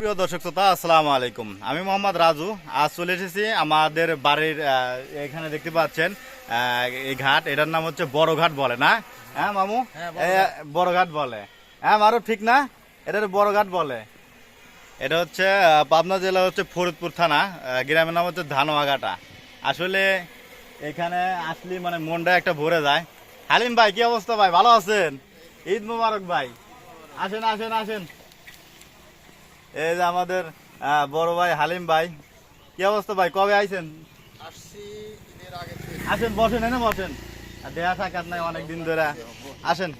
সুপ্রিয় দর্শক শ্রোতা আসসালামু আলাইকুম। আমি মোহাম্মদ রাজু। আজ চলে এসেছি আমাদের বাড়ির এখানে দেখতে পাচ্ছেন এই ঘাট। এটার নাম হচ্ছে বড় ঘাট বলে না? হ্যাঁ মামু? হ্যাঁ, বড় ঘাট। বলে। হ্যাঁ মারো ঠিক না? এটা বড় ঘাট বলে। এটা হচ্ছে পাবনা জেলা হচ্ছে ফরিদপুর থানা গ্রামের নাম হচ্ছে ধানোয়াঘাটা। আসলে এখানে আসলে মানে মনটা একটা ভরে যায়। হালিম ভাই কি অবস্থা ভাই? ভালো আছেন? ঈদ মুবারক ভাই। আসেন আসেন আসেন। এই যে আমাদের বড় ভাই হালিম ভাই। কি অবস্থা ভাই? কবে আইছেন? আসছি ঈদের আগে আসেন বসেন এনে বসেন। দেহা সাক্ষাৎ নাই অনেকদিন ধরে। আসেন।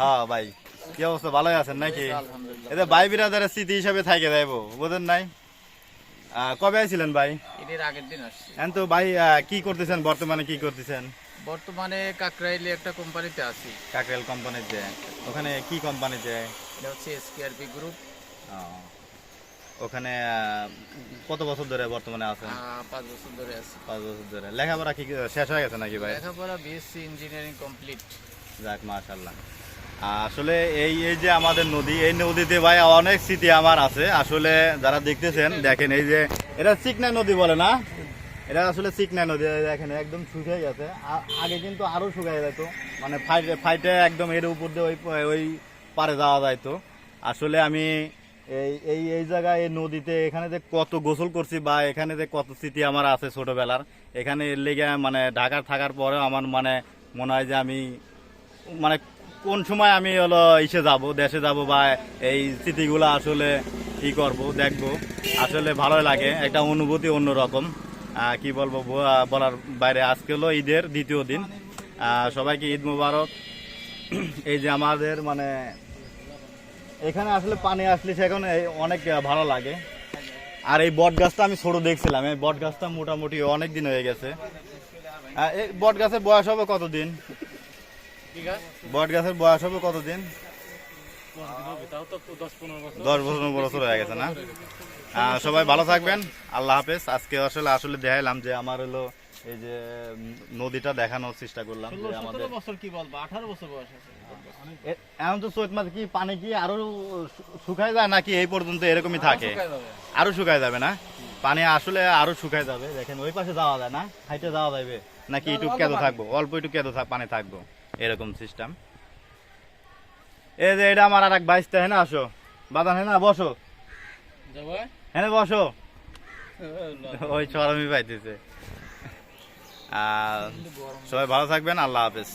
হ্যাঁ ভাই কি অবস্থা? ভালোই আছেন নাকি? এতে ভাই বিরাদারের স্মৃতি হিসাবে থাকে যাইব বুঝেন নাই? কবে আইছিলেন ভাই? ঈদের আগের দিন আসছি। তো ভাই কি করতেছেন? বর্তমানে কি করতেছেন? বর্তমানে কাকরাইলে একটা কোম্পানিতে আছি। কাকরেল কোম্পানিতে ওখানে কি কোম্পানিতে এটা হচ্ছে এসকেআরপি গ্রুপ। ওখানে কত বছর ধরে বর্তমানে আছেন? পাঁচ বছর ধরে আছি। পাঁচ বছর ধরে। লেখাপড়া কি শেষ হয়ে গেছে নাকি ভাই? লেখাপড়া বিএসসি ইঞ্জিনিয়ারিং কমপ্লিট। যাক মাশাল্লাহ আসলে এই এই যে আমাদের নদী এই নদীতে ভাই অনেক স্মৃতি আমার আছে। আসলে যারা দেখতেছেন দেখেন এই যে এটা চিকনা নদী বলে না? এটা আসলে চিকনা নদী দেখেন একদম শুকিয়ে গেছে। আগে কিন্তু আরও শুকিয়ে যেত। মানে ফাইটে ফাইটে একদম এর উপর দিয়ে ওই ওই পারে যাওয়া যাইতো। আসলে আমি এই এই এই জায়গায়, এই নদীতে এখানে যে কত গোসল করছি বা এখানে যে কত স্মৃতি আমার আছে ছোটোবেলার, এখানে এর লেগে মানে ঢাকার থাকার পরেও আমার মানে মনে হয় যে আমি মানে কোন সময় আমি হলো ইসে যাব, দেশে যাব বা এই স্মৃতিগুলো আসলে ই করব, দেখব। আসলে ভালো লাগে, একটা অনুভূতি অন্যরকম। কি বলব বলার বাইরে আজকে হলো ঈদের দ্বিতীয় দিন। সবাইকে ঈদ মুবারক। এই যে আমাদের মানে এখানে আসলে পানি আসলে সেখানে অনেক ভালো লাগে। আর এই বট গাছটা আমি ছোট দেখছিলাম। এই বট গাছটা মোটামুটি অনেক দিন হয়ে গেছে। এই বট গাছের বয়স হবে কতদিন? বট গাছের বয়স হবে কতদিন? দশ বছর পনেরো বছর হয়ে গেছে না? সবাই ভালো থাকবেন। আল্লাহ হাফেজ। আজকে আসলে আসলে দেখাইলাম যে আমার হলো এই যে নদীটা দেখানোর চেষ্টা করলাম যে আমাদের বছর কি বলব? আঠারো বছর বয়স আছে। এখন তো চৈত মাসে কি পানি কি আরও শুকায় যায় নাকি এই পর্যন্ত এরকমই থাকে? আরও শুকায় যাবে না? পানি আসলে আরও শুকায় যাবে। দেখেন ওই পাশে যাওয়া যায় না? হাইটে যাওয়া যাবে। নাকি একটু কেঁদো থাকব? অল্প একটু কেঁদো পানি থাকব। এরকম সিস্টেম এই যে এটা আমার আর এক বাইশটা হ্যাঁ আসো। বাদান হ্যাঁ বসো। হ্যাঁ বসো। ওই চরমই পাইতেছে। আর সবাই ভালো থাকবেন আল্লাহ হাফেজ।